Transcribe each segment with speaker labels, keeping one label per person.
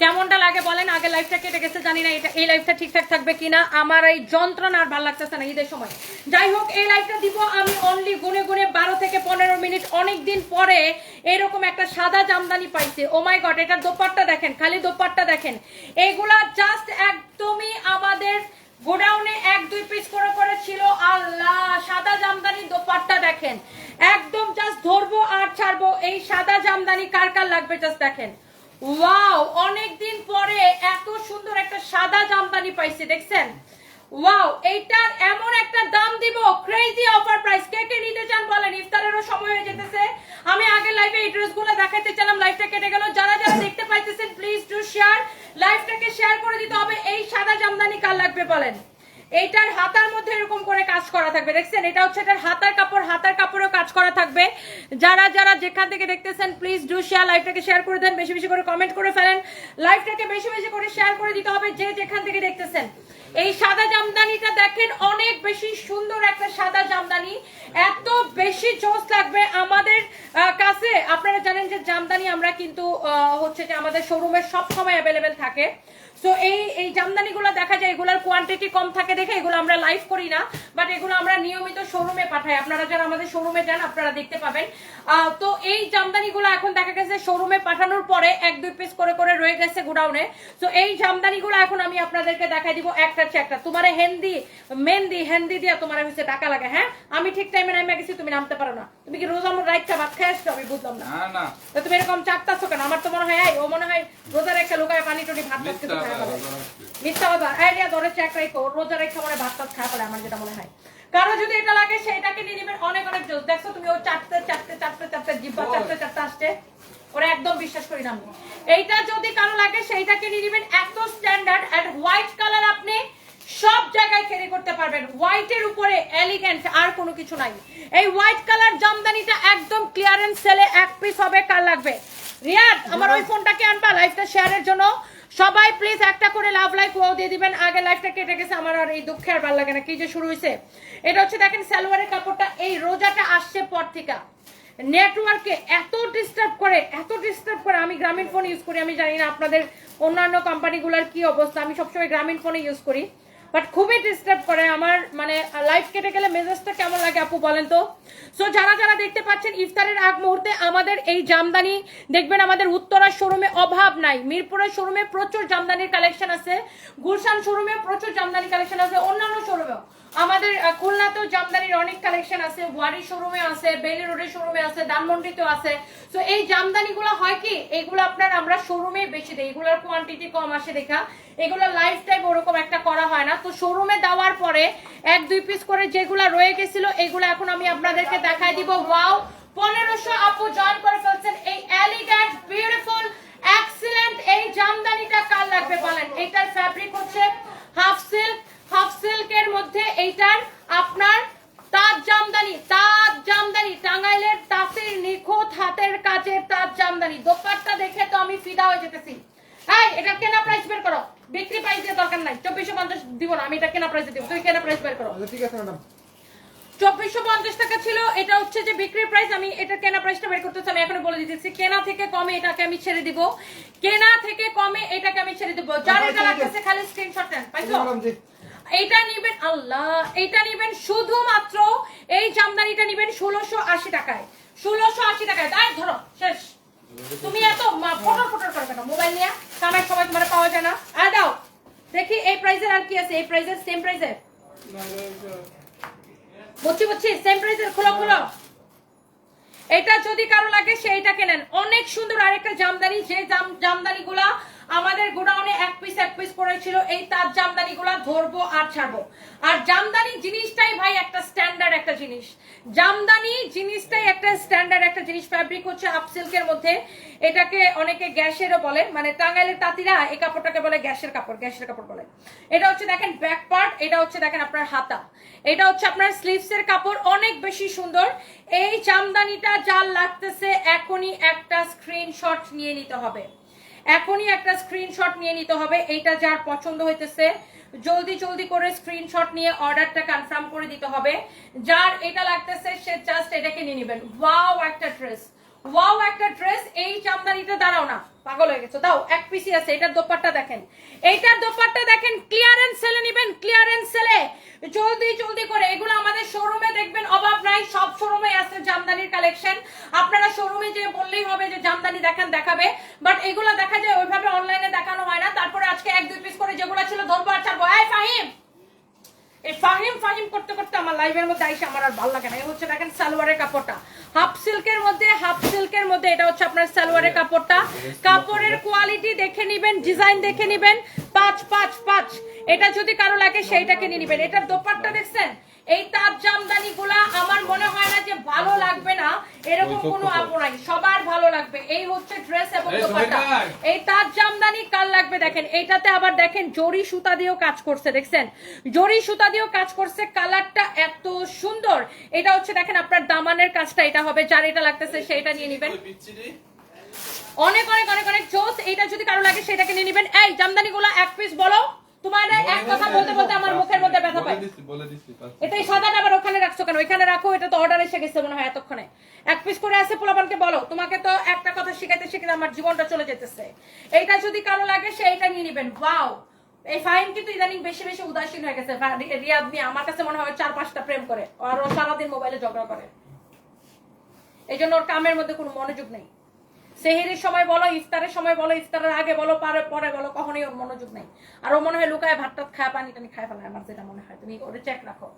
Speaker 1: কেমনটা লাগে বলেন? আগে লাইফটা কেটে গেছে জানি না, এটা এই লাইফটা ঠিকঠাক থাকবে কিনা? আমার এই যন্ত্রণা আর ভালো লাগতেছে না ঈদের সময়। যাই হোক, এই লাইফটা দিব আমি অনলি গুনে গুনে বারো থেকে পনেরো মিনিট। অনেক দিন পরে এরকম একটা সাদা জামদানি পাইছে। ও মাই গড এটা দোপাট্টা দেখেন, খালি দোপাট্টা দেখেন। এইগুলা জাস্ট একদমই আমাদের গোডাউনে এক, দুই পিস করে করে ছিল আল্লাহ, সাদা জামদানি দোপাট্টা দেখেন। একদম জাস্ট ধরবো আর ছাড়বো। এই সাদা জামদানি কার কার লাগবে জাস্ট দেখেন। ওয়াও অনেক দিন পরে এত সুন্দর একটা সাদা জামদানি পাইছি, দেখছেন? ওয়াও এইটার এমন একটা দাম দিব ক্রেজি অফার প্রাইস কে কে নিতে চান বলেন, ইফতারেরও সময় হয়ে যেতেছে। আমি আগে লাইভে এই ড্রেসগুলো দেখাইতে চাইলাম লাইভটা কেটে গেল। যারা যারা দেখতে পাইতেছেন প্লিজ টু শেয়ার লাইভটাকে শেয়ার করে দিতে হবে। এই সাদা জামদানি কার লাগবে বলেন? এইটার হাতার মধ্যে এরকম করে কাজ করা থাকবে, দেখছেন? এটা হচ্ছে এটার হাতার কাপড় হাতার কাপড়েও কাজ করা থাকবে যারা যারা যেখান থেকে দেখতেছেন প্লিজ ডু শেয়ার লাইভটাকে শেয়ার করে দেন, বেশি বেশি করে কমেন্ট করে ফেলেন। লাইভটাকে বেশি বেশি করে শেয়ার করে দিতে হবে যে যেখান থেকে দেখতেছেন। এই সাদা জামদানিটা দেখেন, অনেক বেশি সুন্দর একটা সাদা জামদানি এত বেশি জোস লাগবে আমাদের আহ, কাছে আপনারা জানেন যে জামদানি আমরা কিন্তু হচ্ছে যে আমাদের শোরুমে সব সময় অ্যাভেলেবেল থাকে। সো এই এই জামদানিগুলো দেখা যায়, এগুলোর কোয়ান্টিটি কম থাকে দেখে এগুলো আমরা লাইভ করি না বাট এগুলো আমরা নিয়মিত শোরুমে পাঠাই। আপনারা যারা আমাদের শোরুমে যান, আপনারা দেখতে পাবেন। তো এই জামদানিগুলো এখন দেখা গেছে শোরুমে পাঠানোর পরে এক, দুই পিস করে করে রয়ে গেছে গোডাউনে। তো এই জামদানিগুলো এখন আমি আপনাদেরকে দেখাই দিব একটা একটা। তোমার হেন্দি, মেহেন্দি, হেন্দি দিয়া তোমার হচ্ছে টাকা লাগে হ্যাঁ? আমি ঠিক টাইমে নামে গেছি, তুমি নামতে পারো না। তুমি কি রোজ আমার রাইটটা ভাত খাই আসছো? আমি বুঝলাম না।
Speaker 2: না না।
Speaker 1: তো তুমি এরকম চাপতাছো কেন? আমার তো মনে হয় এই, ও মনে হয় রোজা রেখে লোকায় পানি টুনি ভাত টাত কিছু খায় ফেলে। মিথ্যা কথা। আইডিয়া ধরে চেক ওর রোজা রেখে মনে ভাত টাত খায় ফেলে আমার যেটা মনে হয়। কারও যদি এটা লাগে সেটাকে নিয়ে নেবেন অনেক অনেক জোস দেখছ তুমি ও চারটে চারটে চারটে চারটে জিব্বা চারটে চারটে আসছে। ওরা একদম বিশ্বাস করি না এইটা যদি কারও লাগে সেইটাকে নিয়ে নেবেন এত স্ট্যান্ডার্ড এন্ড হোয়াইট কালার আপনি। সব জায়গায় ক্যারি করতে পারবেন। হোয়াইটের উপরে এলিগেন্ট আর কোনো কিছু নাই। এই হোয়াইট কালার জামদানিটা একদম ক্লিয়ারেন্স সেলে এক পিস হবে, কার লাগবে? রিয়াদ, আমার ওই ফোনটাকে আনবা লাইভটা শেয়ারের জন্য। সবাই প্লিজ একটা করে লাভ লাইক ও দিয়ে দিবেন। আগে লাইভটা কেটে গেছে, আমার আর এই দুঃখে আর ভালো লাগে না। কি যে শুরু হয়েছে এটা হচ্ছে দেখেন সালোয়ারের কাপড়টা, এই রোজাটা আসছে পর থেকে। নেটওয়ার্কে এত ডিস্টার্ব করে, এত ডিস্টার্ব করে, আমি গ্রামীণ ফোন ইউজ করি, আমি জানি না আপনাদের অন্যান্য কোম্পানিগুলোর কি অবস্থা। আমি সবসময় গ্রামীণ ফোনে ইউজ করি। বাট খুবই ডিস্টার্ব করে আমার মানে লাইফ কেটে গেলে মেজাজটা কেমন লাগে আপু বলেন তো? সো যারা যারা দেখতে পাচ্ছেন ইফতারের আগ মুহূর্তে আমাদের এই জামদানি, দেখবেন আমাদের উত্তরার শোরুমে অভাব নাই। মিরপুরের শোরুমে প্রচুর জামদানির কালেকশন আছে। গুলশান শোরুমে প্রচুর জামদানি কালেকশন আছে। অন্যান্য শোরুমেও আমাদের খুলনাতেও জামদানির অনেক কালেকশন আছে, ওয়ারি শোরুমে আছে, বেলি রোডের শোরুমে আছে, ধানমন্ডিতেও আছে। তো এই জামদানিগুলো হয় কি? এগুলো আপনার আমরা শোরুমে বেশি দিই এগুলোর কোয়ান্টিটি কম আসে দেখা। এগুলো লাইফ টাইম ওরকম একটা করা হয় না। তো শোরুমে দেওয়ার পরে এক, দুই পিস করে যেগুলো রয়ে গেছিল, এগুলো এখন আমি আপনাদেরকে দেখাই দিব। ওয়াও পনেরোশো আপু জয়েন করে ফেলছেন এই এলিগেন্ট বিউটিফুল এক্সিলেন্ট এই জামদানিটা। কার লাগবে বলেন? এটার ফ্যাব্রিক হচ্ছে হাফ সিল্ক হাফ সিল্কের মধ্যে এইটার আপনার তাঁত জামদানি তাঁত জামদানি টাঙ্গাইলের তাঁতের নিখুঁত হাতের কাজের তাঁত জামদানি। দোপাট্টা দেখে তো আমি ফিদা হয়ে যেতেছি। এই এটা কেনা প্রাইস বের করো। বিক্রি প্রাইস দিয়ে দরকার নাই। চব্বিশশো পঞ্চাশ দিব না আমি এটা কেনা প্রাইসে দিব। তুই কেনা প্রাইস বের করো।
Speaker 3: আচ্ছা ঠিক আছে ম্যাডাম।
Speaker 1: চব্বিশশো পঞ্চাশ টাকা ছিল এটা হচ্ছে যে বিক্রির প্রাইস আমি এটা কেনা প্রাইসটা বের করতেছি আমি এখন বলে দিতেছি। কেনা থেকে কমে এটাকে আমি ছেড়ে দিব। কেনা থেকে কমে এটাকে আমি ছেড়ে দিব। যার এটা লাগতেছে খালি স্ক্রিনশট নেন পাইছো? এইটা নিবেন আল্লাহ, এইটা নিবেন শুধুমাত্র, এই জামদানিটা নিবেন ষোলোশো আশি টাকায়। ষোলোশো আশি টাকায়। তাই ধরো, শেষ। তুমি এত ফটর ফটর করবে না মোবাইল নিয়ে কামের সময় তোমার পাওয়া যায় না। আর দাও, দেখি এই প্রাইসের আর কি আছে? এই প্রাইজের সেম প্রাইজের বুঝছি বুঝছি? সেম প্রাইসের খোলো খোলো। এটা যদি কারও লাগে, সেইটা কেনেন। অনেক সুন্দর আরেকটা জামদানি, যে জাম জামদানি গুলা আমাদের গোডাউনে এক পিস এক পিস পড়েছিল এই তার জামদানি গুলা ধরবো আর ছাড়বো। আর জামদানি জিনিসটাই ভাই একটা স্ট্যান্ডার্ড একটা জিনিস। জামদানি জিনিসটাই একটা স্ট্যান্ডার্ড একটা জিনিস ফ্যাব্রিক হচ্ছে আপ সিল্কের মধ্যে। এটাকে অনেকে গ্যাসেরও বলে। মানে টাঙ্গাইলের তাঁতিরা এই কাপড়টাকে বলে গ্যাসের কাপড় গ্যাসের কাপড় বলে। এটা হচ্ছে দেখেন ব্যাক পার্ট এটা হচ্ছে দেখেন আপনার হাতা। এটা হচ্ছে আপনার স্লিভস এর কাপড়, অনেক বেশি সুন্দর। এই জামদানিটা যার লাগতেছে এখনই একটা স্ক্রিনশট নিয়ে নিতে হবে। এখনই একটা স্ক্রিনশট নিয়ে নিতে হবে, এইটা যার পছন্দ হইতেছে। জলদি জলদি করে স্ক্রিনশট নিয়ে অর্ডারটা কনফার্ম করে দিতে হবে। যার এটা লাগতেছে, সে জাস্ট এটাকে নিয়ে নেবেন। ওয়াও একটা ড্রেস ওয়াও, একটা ড্রেস এই জামদানিতে দাঁড়াও না, পাগল হয়ে গেছো। দাও, এক পিসি আছে, এটার দোপাট্টা দেখেন। এইটার দোপাট্টা দেখেন ক্লিয়ারেন্স সেলে নেবেন ক্লিয়ারেন্স সেলে জলদি জলদি করে, এগুলো আমাদের শোরুমে দেখবেন, অভাব নাই, সব শোরুমে আছে জামদানির কালেকশন আপনারা শোরুমে যে বললেই হবে যে জামদানি দেখেন, দেখাবে। বাট এগুলো দেখা যায়, ওইভাবে অনলাইনে দেখানো হয় না। তারপরে আজকে এক, দুই পিস করে যেগুলো ছিল, ধরবো আর ছাড়বো। এই ফাহিম! এই ফাহিম ফাহিম করতে করতে আমার লাইভের মধ্যে আইসে আমার আর ভালো লাগে না। এই হচ্ছে দেখেন সালোয়ারের কাপড়টা। সিল্কের মধ্যে হাফ সিল্কের মধ্যে এটা হচ্ছে আপনার সালোয়ারের কাপড়টা। কাপড়ের কোয়ালিটি দেখে নিবেন ডিজাইন দেখে নিবেন। পাঁচ পাঁচ পাঁচ। এটা যদি কারও লাগে সেইটাকে নিয়ে নিবেন। এটার দোপাট্টা দেখছেন? এই তার জামদানি গুলা আমার মনে হয় না যে ভালো লাগবে না। এরকম কোনো আপু নাই সবার ভালো লাগবে। এই হচ্ছে ড্রেস এবং
Speaker 2: এই
Speaker 1: দোপাট্টা।
Speaker 2: সোহেল
Speaker 1: এই তার জামদানি কাল লাগবে দেখেন? এইটাতে আবার দেখেন জরি সুতা দিয়েও কাজ করছে দেখছেন? জরি সুতা দিয়েও কাজ করছে কালারটা এত সুন্দর। এটা হচ্ছে দেখেন আপনার দামানের কাজটা এটা হবে যার এটা লাগতেছে সেটা নিয়ে নেবেন। অনেক অনেক অনেক অনেক জোস। এইটা যদি কারও লাগে সেটাকে নিয়ে নেবেন। এই জামদানি গুলা এক পিস বলো। তোমার এক কথা বলতে বলতে আমার মুখের মধ্যে ব্যথা পায়। এটা এই আবার ওখানে রাখছো কেন? রাখো এটা তো অর্ডার এসে গেছে মনে হয় এতক্ষণে। এক পিস করে আছে পোলাপানকে বলো তোমাকে তো একটা কথা শিখাইতে শিখাইতে আমার জীবনটা চলে যেতেছে। এইটা যদি কারও লাগে সেইটা নিয়ে নেবেন। ওয়াও এই কিন্তু ইদানিং বেশি বেশি উদাসীন হয়ে গেছে। রিয়াদ নিয়ে আমার কাছে মনে হয় চার পাঁচটা প্রেম করে। আর ও সারাদিন মোবাইলে ঝগড়া করে। এই জন্য ওর কামের মধ্যে কোনো মনোযোগ নেই। সেহেরির সময় বলো, ইফতারের সময় বলো, ইফতারের আগে বলো, পরে পরে বলো, কখনোই ওর মনোযোগ নেই। আর ও মনে হয় লুকায় ভাত টাত খায়, পানি টানি খায় ফেলায়, আমার যেটা মনে হয়। তুমি ওটা চেক রাখো।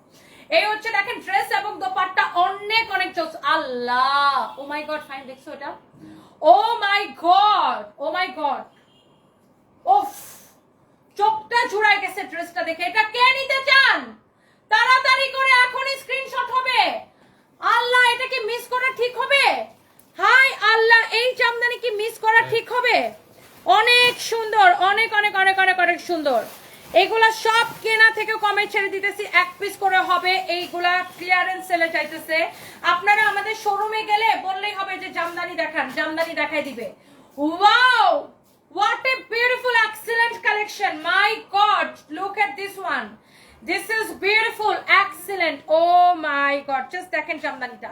Speaker 1: এই হচ্ছে দেখেন ড্রেস এবং দোপাট্টা অনেক অনেক চোস আল্লাহ! ও মাই গড ফাইন দেখছ এটা? ও my god O my god ওফ চোখটা জুড়াই গেছে ড্রেসটা দেখে। এটা কে নিতে চান? তাড়াতাড়ি করে এখনই স্ক্রিনশট হবে। আল্লাহ, এটা কি মিস করা ঠিক হবে? হাই আল্লাহ এই জামদানি কি মিস করা ঠিক হবে? অনেক সুন্দর অনেক অনেক অনেক অনেক অনেক সুন্দর। এগুলা সব কেনা থেকে কমে ছেড়ে দিতেছি এক পিস করে হবে এইগুলা ক্লিয়ারেন্স সেলে চাইতেছে। আপনারা আমাদের শোরুমে গেলে বললেই হবে যে জামদানি দেখান জামদানি দেখাই দিবে। Wow What a beautiful, excellent collection my god look at this one this is beautiful, excellent. Oh my god just দেখেন জামদানিটা।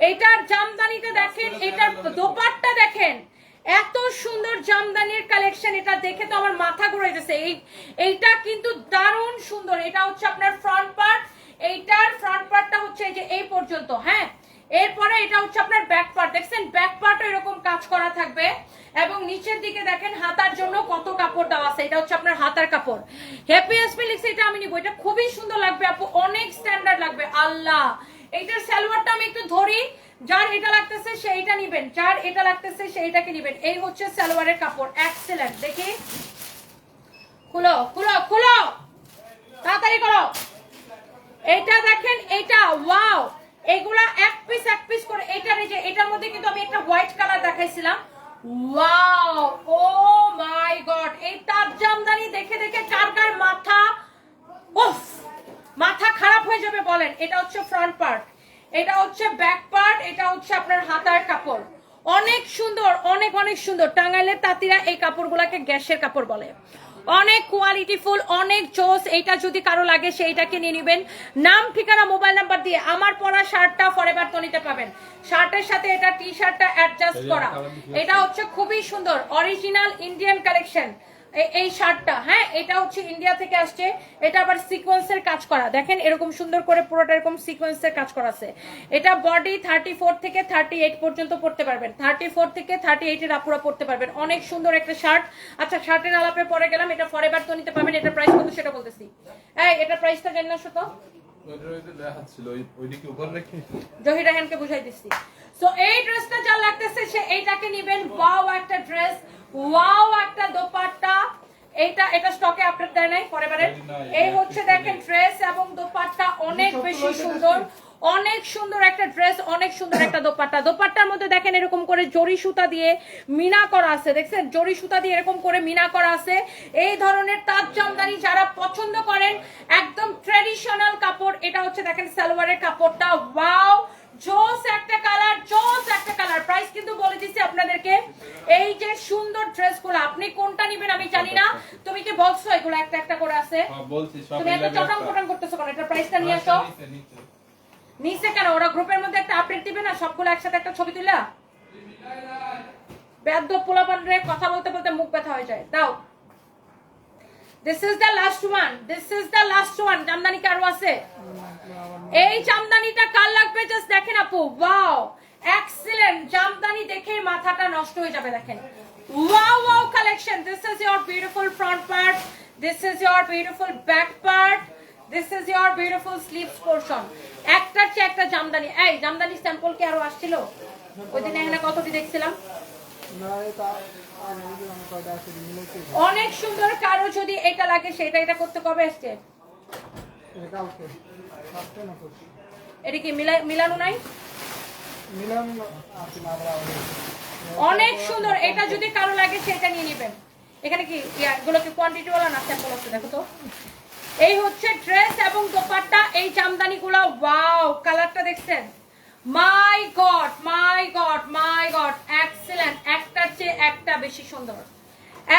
Speaker 1: এটার জামদানিটা দেখেন, এটার দোপাট্টা দেখেন। এত সুন্দর জামদানির কালেকশন এটা দেখে তো আমার মাথা ঘুরে গেছে। এই, এইটা কিন্তু দারুণ সুন্দর। এটা হচ্ছে আপনার ফ্রন্ট পার্ট এইটার ফ্রন্ট পার্টটা হচ্ছে এই যে এই পর্যন্ত হ্যাঁ? এরপরে এটা হচ্ছে আপনার ব্যাক পার্ট দেখছেন ব্যাক পার্টও এরকম কাজ করা থাকবে এবং নিচের দিকে দেখেন, হাতার জন্য কত কাপড় দেওয়া আছে। এটা হচ্ছে আপনার হাতার কাপড়। হ্যাপি এসপি লিখছে এটা আমি নিবো। এটা খুবই সুন্দর লাগবে আপু, অনেক স্ট্যান্ডার্ড লাগবে। আল্লাহ! এইটার সালোয়ারটা আমি একটু ধরি। যার এটা লাগতেছে সেইটা নিবেন, যার এটা লাগতেছে সেইটাকে নিবেন। এই হচ্ছে সালোয়ারের কাপড় এক্সেলেন্ট দেখি। খুলো খুলো খুলো! তাড়াতাড়ি করো। এটা দেখেন, এটা ওয়াও এগুলা এক পিস এক পিস করে এটা যে, এটার মধ্যে কিন্তু আমি একটা হোয়াইট কালার দেখাইছিলাম। ওয়াও ও মাই গড এই তার জামদানি দেখে দেখে কার কার মাথা, উফ! মাথা খারাপ হয়ে যাবে বলেন। এটা হচ্ছে ফ্রন্ট পার্ট এটা হচ্ছে ব্যাক পার্ট এটা হচ্ছে আপনার হাতার কাপড়। অনেক সুন্দর অনেক অনেক সুন্দর। টাঙ্গাইলের তাঁতিরা এই কাপড়গুলাকে গ্যাসের কাপড় বলে। অনেক কোয়ালিটিফুল অনেক জোস। এটা যদি কারও লাগে সেইটাকে নিয়ে নেবেন। নাম ঠিকানা মোবাইল নাম্বার দিয়ে আমার পরা শার্টটা ফরেভার তো নিতে পাবেন। শার্টের সাথে এটা টি শার্টটা অ্যাডজাস্ট করা। এটা হচ্ছে খুবই সুন্দর। অরিজিনাল ইন্ডিয়ান কালেকশন এই শার্টটা হ্যাঁ এটা হচ্ছে ইন্ডিয়া থেকে আসছে, এটা আবার সিকোয়েন্সের কাজ করা। দেখেন এরকম সুন্দর করে পুরোটা এরকম সিকোয়েন্সের কাজ করা আছে। এটা বডি থার্টি থেকে থার্টি পর্যন্ত পড়তে পারবেন। থার্টি থেকে থার্টি এইটের আপুরা পড়তে পারবেন। অনেক সুন্দর একটা শার্ট। আচ্ছা শার্টের আলাপে পরে গেলাম, এটা ফরেভার তো নিতে পারবেন এটা প্রাইস কত সেটা বলতেছি। এই, এটা প্রাইসটা জানি না শত বুঝাই দিচ্ছি। সো এই ড্রেসটা যা লাগতেছে, সে এইটাকে নেবেন ওয়াও একটা ড্রেস ওয়াও একটা দোপাট্টা। এইটা এটা স্টকে আপডেট দেয় নাই পরেবারে এই হচ্ছে দেখেন ড্রেস এবং দোপাট্টা অনেক বেশি সুন্দর। অনেক সুন্দর একটা ড্রেস অনেক সুন্দর একটা দোপাট্টা। দোপাট্টার মধ্যে দেখেন এরকম করে জরি সুতা দিয়ে মিনা করা আছে। দেখছেন? জরি সুতা দিয়ে এরকম করে মিনা করা আছে। এই ধরনের তাঁত জামদানি যারা পছন্দ করেন একদম ট্রেডিশনাল কাপড় এটা হচ্ছে দেখেন সালোয়ারের কাপড়টা। ওয়াও! জোস একটা কালার জোস একটা কালার। প্রাইস কিন্তু বলে দিচ্ছি আপনাদেরকে এই যে সুন্দর ড্রেস আপনি কোনটা নিবেন আমি জানি না। তুমি কি বলছো এগুলো একটা একটা করে আছে?
Speaker 2: বলছি সব
Speaker 1: তুমি এত চটাং পটাং করতেছো কেন? এটা প্রাইসটা নিয়ে আসো। নিচে কেন? ওরা গ্রুপের মধ্যে একটা আপডেট দিবে না? সবগুলো একসাথে একটা ছবি তুলা বেদ্য পোলাপান রে কথা বলতে বলতে মুখ ব্যথা হয়ে যায়। দাও। This is the last one this is the last one jamdani কারও আছে? এই জামদানিটা কার লাগবে? জাস্ট দেখেন আপু। ওয়াও এক্সিলেন্ট জামদানি দেখে মাথাটা নষ্ট হয়ে যাবে, দেখেন। Wow wow collection this is your beautiful front part this is your beautiful back part this is your beautiful sleeves portion একটার চেয়ে একটা জামদানি এই জামদানি স্যাম্পল কি আরও আসছিল? ওই দিন এখানে কতটি দেখছিলাম? অনেক সুন্দর কারও যদি এটা লাগে সেটা এটা করতে কবে আসছে?
Speaker 2: এটা
Speaker 1: কি মিলা- মিলানো নাই? অনেক সুন্দর এটা যদি কারও লাগে সেটা নিয়ে নেবেন। এখানে কি ইয়া, কি কোয়ান্টিটি ওয়ালা না স্যাম্পল আছে? দেখো তো। এই হচ্ছে ড্রেস এবং দোপাট্টা এই জামদানি গুলো ওয়াও কালারটা দেখছেন? My god my god my god excellent একটার চেয়ে একটা বেশি সুন্দর।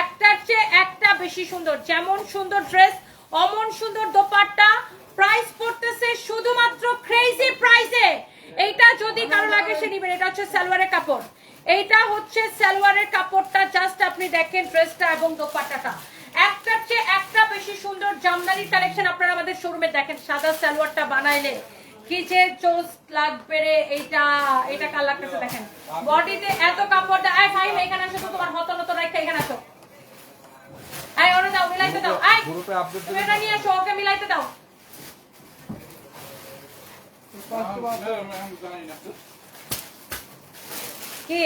Speaker 1: একটার চেয়ে একটা বেশি সুন্দর। যেমন সুন্দর ড্রেস অমন সুন্দর দোপাট্টা। প্রাইস পড়তেছে শুধুমাত্র ক্রেজি প্রাইসে এইটা যদি কারও লাগে সে নিবেন। এটা হচ্ছে সালোয়ারের কাপড়। এইটা হচ্ছে সালোয়ারের কাপড়টা। জাস্ট আপনি দেখেন ড্রেসটা এবং দোপাট্টাটা। একটার চেয়ে একটা বেশি সুন্দর জামদানির কালেকশন আপনারা আমাদের শোরুমে দেখেন। সাদা সালোয়ারটা বানাইলে। কি যে চোস লাগবে রে? এইটা এটা কার লাগতেছে দেখেন। বডিতে এত কাপড় দেয় আয় ভাই এখানে আসো তো তোমার হত নত রাখতে এখানে আসো। আয় ওরে দাও মিলাইতে দাও। আয়
Speaker 2: গ্রুপে আপডেট
Speaker 1: তুমি এটা নিয়ে আসো ওকে মিলাইতে দাও। কি?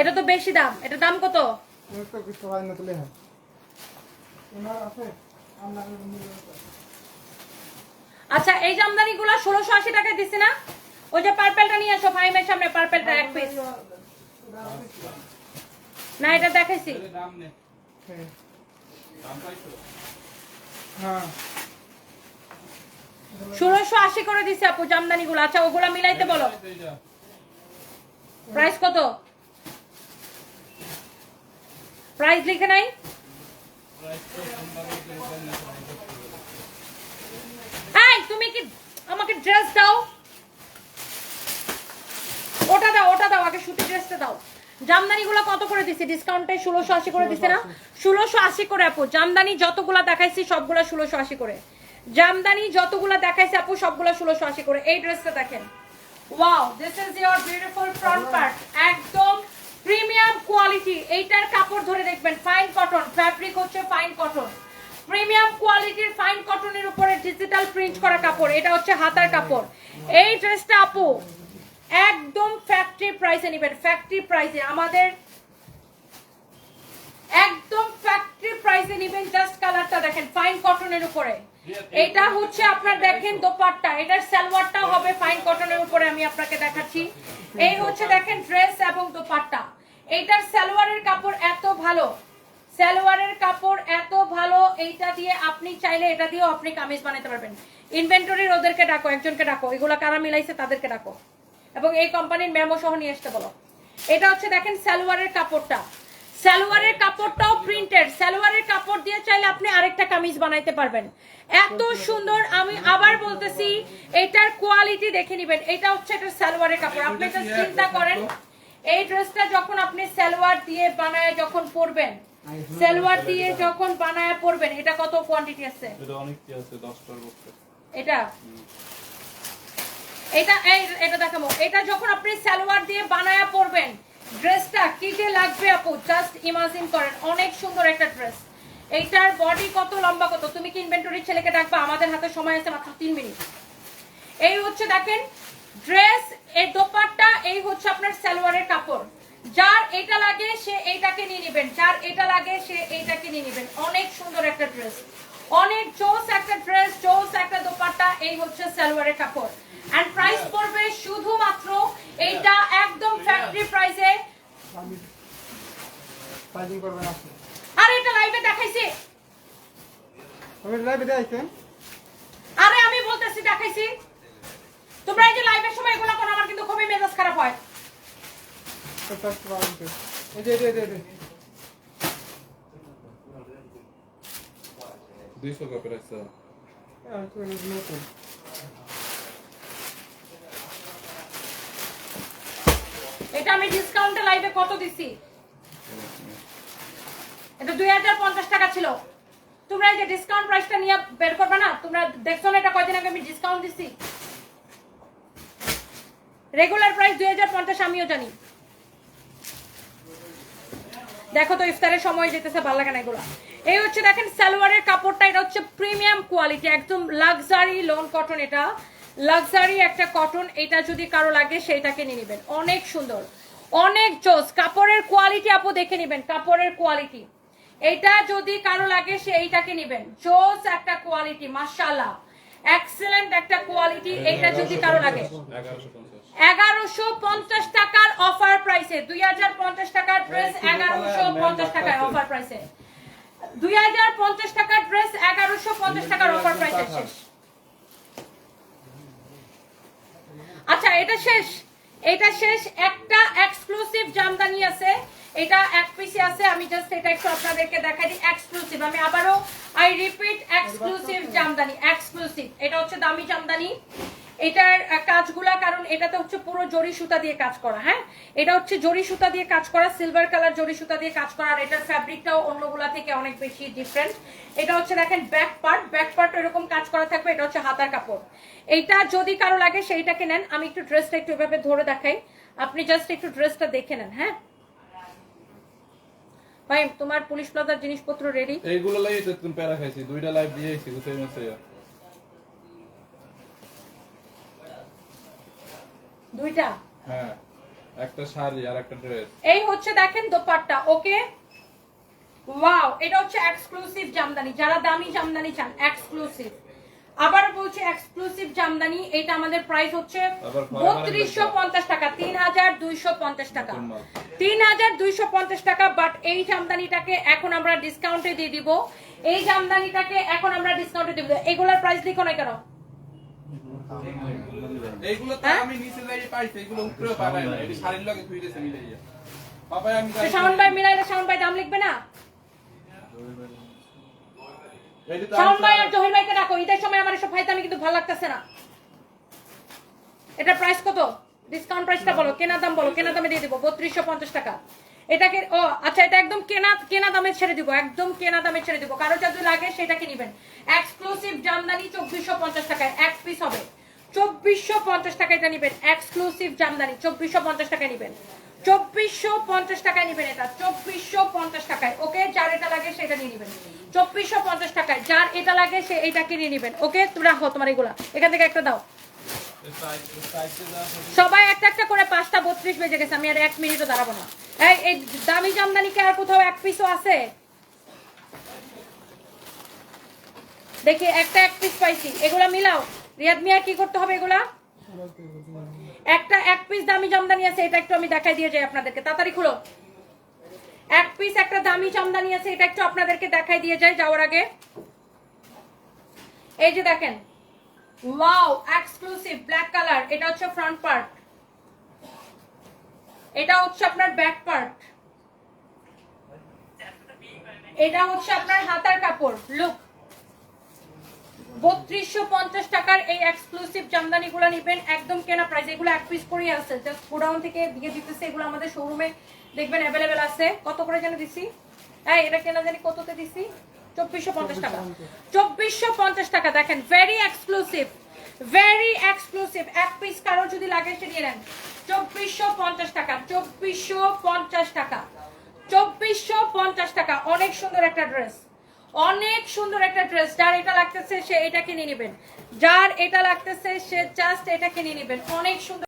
Speaker 1: এটা তো বেশি দাম। এটা দাম কত?
Speaker 2: কিছু হয় না তুলে হ্যাঁ ওনার আছে
Speaker 1: আচ্ছা এই জামদানি গুলা ষোলোশো আশি টাকায় দিছি না? ওই যে পার্পেলটা নিয়ে আসো ফাইমের সামনে পার্পেলটা এক পিস না এটা দেখাইছি।
Speaker 2: হ্যাঁ।
Speaker 1: ষোলোশো আশি করে দিছে আপু জামদানি গুলো আচ্ছা ওগুলা মিলাইতে বলো। প্রাইস কত? প্রাইস লিখে নাই? তুমি কি আমাকে ড্রেস দাও? ওটা দাও ওটা দাও আগে সুতি ড্রেসটা দাও। জামদানি গুলো কত করে দিছে? ডিসকাউন্টে ষোলোশো আশি করে দিছে না? ষোলোশো আশি। করে আপু। জামদানি যতগুলা দেখাইছি সবগুলা ষোলোশো আশি করে। জামদানি যতগুলা দেখাইছি আপু সবগুলা ষোলোশো আশি করে। এই ড্রেসটা দেখেন। Wow this is your beautiful front part একদম প্রিমিয়াম কোয়ালিটি এইটার কাপড় ধরে দেখবেন ফাইন কটন ফ্যাব্রিক হচ্ছে ফাইন কটন প্রিমিয়াম কোয়ালিটির ফাইন কটনের উপরে ডিজিটাল প্রিন্ট করা কাপড়। এটা হচ্ছে হাতার কাপড়। এই ড্রেসটা আপু, একদম ফ্যাক্টরি প্রাইসে নেবেন। ফ্যাক্টরি প্রাইসে আমাদের একদম ফ্যাক্টরি প্রাইসে নেবেন। জাস্ট কালারটা দেখেন ফাইন কটনের উপরে। এটা হচ্ছে আপনার দেখেন দোপাট্টা। এটার সালোয়ারটা হবে ফাইন কটনের উপরে, আমি আপনাকে দেখাচ্ছি। এই হচ্ছে দেখেন ড্রেস এবং দোপাট্টা। এইটার সালোয়ারের কাপড় এত ভালো। সালোয়ারের কাপড় এত ভালো এইটা দিয়ে আপনি চাইলে এটা দিয়েও আপনি কামিজ বানাতে পারবেন। ইনভেন্টরির ওদেরকে ডাকো একজনকে ডাকো এগুলা কারা মিলাইছে তাদেরকে ডাকো। এবং এই কোম্পানির মেমো সহ নিয়ে আসতে বলো। এটা হচ্ছে দেখেন সালোয়ারের কাপড়টা। সালোয়ারের কাপড়টাও প্রিন্টেড সালোয়ারের কাপড় দিয়ে চাইলে আপনি আরেকটা কামিজ বানাইতে পারবেন। এত সুন্দর আমি আবার বলতেছি এটার কোয়ালিটি দেখে নেবেন। এটা হচ্ছে এটা সালোয়ারের কাপড়। আপনি এটা চিন্তা করেন এই ড্রেসটা যখন আপনি সালোয়ার দিয়ে বানায় যখন পরবেন সালোয়ার দিয়ে যখন বানায় পরবেন এটা কত কোয়ান্টিটি আছে?
Speaker 3: এটা অনেক কি আছে দশটার মধ্যে।
Speaker 1: এটা? এটা এই এটা দেখাবো। এটা যখন আপনি সালোয়ার দিয়ে বানায়া পরবেন ড্রেসটা কি যে লাগবে আপু? জাস্ট ইমাজিন করেন অনেক সুন্দর একটা ড্রেস এইটার বডি কত লম্বা কত? তুমি কি ইনভেন্টরির ছেলেকে ডাকবা? আমাদের হাতে সময় আছে মাত্র তিন মিনিট। এই হচ্ছে দেখেন ড্রেস এই দোপাট্টা এই হচ্ছে আপনার সালোয়ারের কাপড়। যার এটা লাগে সে এইটাকে নিয়ে নেবেন। যার এটা লাগে সে এইটাকে নিয়ে নেবেন। অনেক সুন্দর একটা ড্রেস। অনেক জোস একটা ড্রেস জোস একটা দোপাট্টা এই হচ্ছে সালোয়ারের কাপড়। এন্ড প্রাইস পড়বে শুধুমাত্র এইটা একদম ফ্যাক্টরি প্রাইসে
Speaker 2: পাইজিং করবেন আপনি
Speaker 1: আর এটা লাইভে দেখাইছি।
Speaker 2: আমি লাইভে দেখছেন
Speaker 1: আরে আমি বলতেছি দেখাইছি। তোমরা এই যে লাইভের সময় এগুলো করো আমার কিন্তু খুবই মেজাজ খারাপ হয়।
Speaker 2: তো ফার্স্ট রাউন্ড এই যে এই যে, এই যে
Speaker 3: দুইশো কপি রাখছে
Speaker 2: আর তো
Speaker 1: এটা আমি ডিসকাউন্টে লাইভে কত দিছি? এটা দুই হাজার পঞ্চাশ টাকা ছিল। তোমরা এই যে ডিসকাউন্ট প্রাইসটা নিয়ে বের করবে না তোমরা দেখছ না এটা কয়দিন আগে আমি ডিসকাউন্ট দিছি? রেগুলার প্রাইস দুই হাজার পঞ্চাশ আমিও জানি। দেখো তো ইফতারের সময় যেতেছে ভালো লাগে না এগুলো এই হচ্ছে দেখেন সালোয়ারের কাপড়টা এটা হচ্ছে প্রিমিয়াম কোয়ালিটি একদম লাক্সারি লোন কটন এটা। লাক্সারি একটা কটন এটা যদি কারও লাগে সেইটাকে নিয়ে নেবেন। অনেক সুন্দর অনেক জোস কাপড়ের কোয়ালিটি আপু দেখে নেবেন কাপড়ের কোয়ালিটি এটা যদি কারও লাগে সে এইটাকে নেবেন। জোস একটা কোয়ালিটি মাশাআল্লাহ। এক্সেলেন্ট একটা কোয়ালিটি এইটা যদি কারও লাগে।
Speaker 3: এগারোশো পঞ্চাশ
Speaker 1: টাকার অফার প্রাইসে দুই হাজার পঞ্চাশ টাকার ড্রেস এগারোশো পঞ্চাশ অফার প্রাইসে দুই হাজার পঞ্চাশ টাকার ড্রেস এগারোশো পঞ্চাশ টাকার অফার প্রাইসে শেষ। আচ্ছা এটা শেষ। এটা শেষ। একটা এক্সক্লুসিভ জামদানি আছে। এটা এক পিসে আছে। আমি জাস্ট এটা একটু আপনাদেরকে দেখাই দিই। এক্সক্লুসিভ আমি আবারও I repeat exclusive jamdani. Exclusive এটা হচ্ছে দামি জামদানি। এটার কাজগুলা, কারণ এটাতে হচ্ছে পুরো জরি সুতা দিয়ে কাজ করা হ্যাঁ? এটা হচ্ছে জরি সুতা দিয়ে কাজ করা সিলভার কালার জরি সুতা দিয়ে কাজ করা, আর এটার ফ্যাব্রিকটাও অন্যগুলা থেকে অনেক বেশি ডিফারেন্ট এটা হচ্ছে দেখেন ব্যাক পার্ট ব্যাক পার্ট এরকম কাজ করা থাকবে, এটা হচ্ছে হাতার কাপড়। এইটা যদি কারও লাগে, সেইটাকে নেন। আমি একটু ড্রেসটা একটু এভাবে ধরে দেখাই। আপনি জাস্ট একটু ড্রেসটা দেখে নেন হ্যাঁ? ভাই, তোমার পুলিশ প্লাজার জিনিসপত্র রেডি
Speaker 3: এইগুলো লাগে তো তুমি প্যারা খাইছি, দুইটা লাইভ দিয়েছি
Speaker 1: দুইটা?
Speaker 3: হ্যাঁ একটা শাড়ি আর একটা ড্রেস
Speaker 1: এই হচ্ছে দেখেন দোপাট্টা ওকে? ওয়াও এটা হচ্ছে এক্সক্লুসিভ জামদানি। যারা দামি জামদানি চান এক্সক্লুসিভ আবার বলছি এক্সক্লুসিভ জামদানি এটা আমাদের প্রাইস হচ্ছে বত্রিশশো পঞ্চাশ টাকা তিন হাজার দুইশো পঞ্চাশ টাকা। তিন হাজার দুইশো পঞ্চাশ টাকা বাট এই জামদানিটাকে এখন আমরা ডিসকাউন্টে দিয়ে দিব। এই জামদানিটাকে এখন আমরা ডিসকাউন্টে দিব। এগুলোর প্রাইস লিখো না কেন? হ্যাঁ? মিলাইলে দাম লিখবে না? আর জহির ভাইকে ঈদের সময় আমার এসব ভাইতে আমি কিন্তু ভালো লাগতেছে না। এটা প্রাইস কত? ডিসকাউন্ট প্রাইসটা বলো কেনা দাম বলো কেনা দামে দিয়ে দিব বত্রিশশো পঞ্চাশ টাকা। এটাকে ও আচ্ছা এটা একদম কেনা কেনা দামে ছেড়ে দিব একদম কেনা দামে ছেড়ে দিব। কারও যদি লাগে সেটাকে নিবেন। এক্সক্লুসিভ জামদানি চব্বিশশো পঞ্চাশ টাকায় এক পিস হবে। চব্বিশশো পঞ্চাশ টাকা এটা নিবেন। এক্সক্লুসিভ জামদানি, চব্বিশশো পঞ্চাশ টাকায় নিবেন। চব্বিশশো পঞ্চাশ টাকায় নিবেন এটা, চব্বিশশো পঞ্চাশ টাকায়। ওকে, যার এটা লাগে সেটা নিয়ে নিবেন। চব্বিশশো পঞ্চাশ টাকায়, যার এটা লাগে সে এইটাকে নিয়ে নিবেন। ওকে তুমি রাখো তোমার এগুলা। এখান থেকে একটা দাও। সবাই একটা একটা করে পাঁচটা বত্রিশ বেজে গেছে, আমি আর এক মিনিটও দাঁড়াবো না। এই এই দামি জামদানি কি আর কোথাও এক পিসও আছে? দেখি, একটা এক পিস পাইছি। এগুলা মিলাও। রিয়াদ কি করতে হবে এগুলা? একটা, এক পিস দামি জামদানি আছে, এটা একটু আমি দেখাই দিয়ে যাই আপনাদেরকে। তাড়াতাড়ি খুলো। এক পিস একটা দামি জামদানি আছে, এটা একটু আপনাদেরকে দেখাই দিয়ে যাই যাওয়ার আগে। এই যে দেখেন। ওয়াও এক্সক্লুসিভ ব্ল্যাক কালার এটা হচ্ছে ফ্রন্ট পার্ট এটা হচ্ছে আপনার ব্যাক পার্ট এটা হচ্ছে আপনার হাতার কাপড়। লুক বত্রিশশো পঞ্চাশ টাকার এই এক্সক্লুসিভ জামদানি গুলো নিবেন, একদম কেনা প্রাইস এগুলো এক পিস করেই আছে। জাস্ট গোডাউন থেকে দিয়ে দিতেছে, এগুলো আমাদের শোরুমে দেখবেন অ্যাভেলেবেল আছে। কত করে যেন দিছি? হ্যাঁ এটা কেনা জানি কততে দিছি? চব্বিশশো পঞ্চাশ টাকা। চব্বিশশো পঞ্চাশ টাকা, দেখেন ভেরি এক্সক্লুসিভ ভেরি এক্সক্লুসিভ এক পিস কারও যদি লাগে সে নিয়ে নেন। চব্বিশশো পঞ্চাশ টাকা, চব্বিশশো পঞ্চাশ টাকা, চব্বিশশো পঞ্চাশ টাকা। অনেক সুন্দর একটা ড্রেস অনেক সুন্দর একটা ড্রেস। যার এটা লাগতেছে সে এটা কিনে নেবেন। যার এটা লাগতেছে সে জাস্ট এটা কিনে নেবেন। অনেক সুন্দর